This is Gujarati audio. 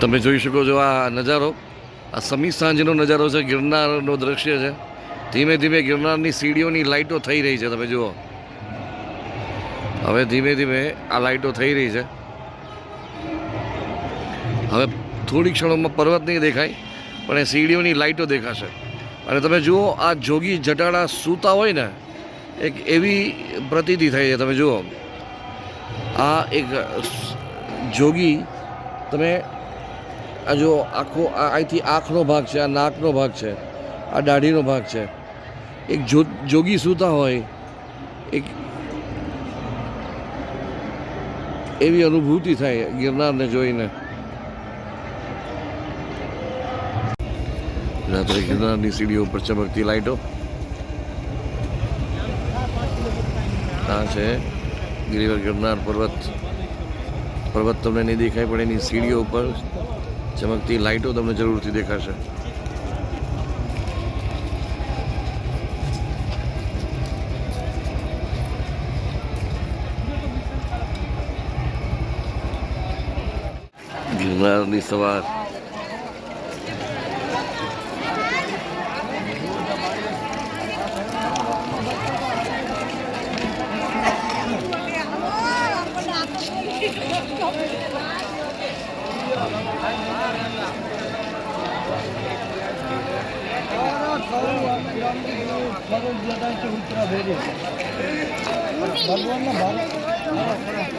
તમે જોઈ શકો છો આ નજારો. આ સમી સાંજનો નજારો છે, ગિરનારનો દ્રશ્ય છે. ધીમે ધીમે ગિરનારની સીડીઓની લાઇટો થઈ રહી છે, તમે જુઓ. હવે ધીમે ધીમે આ લાઇટો થઈ રહી છે. હવે થોડી ક્ષણોમાં પર્વત નહીં દેખાય, પણ એ સીડીઓની લાઇટો દેખાશે. અને તમે જુઓ, આ જોગી જટાડા સૂતા હોય ને, એક એવી પ્રતીતિ થાય છે, તમે જુઓ. આ એક જોગી, તમે આ જો આખો અહીંથી આંખનો ભાગ છે, આ નાકનો ભાગ છે, આ દાઢીનો ભાગ છે. એક જો, જોગી સૂતા હોય, એક એવી અનુભૂતિ થાય ગિરનારને જોઈને. રાત્રે ગિરનારની સીડીઓ ઉપર ચમકતી લાઈટો. આ છે ગિરિવર ગિરનાર પર્વત. પર્વત તમને નહીં દેખાય, પણ એની સીડીઓ ઉપર ચમકતી લાઇટો તમને જરૂરથી દેખાશે. ગિરનારની સવાર. ભગવાનના ભાગ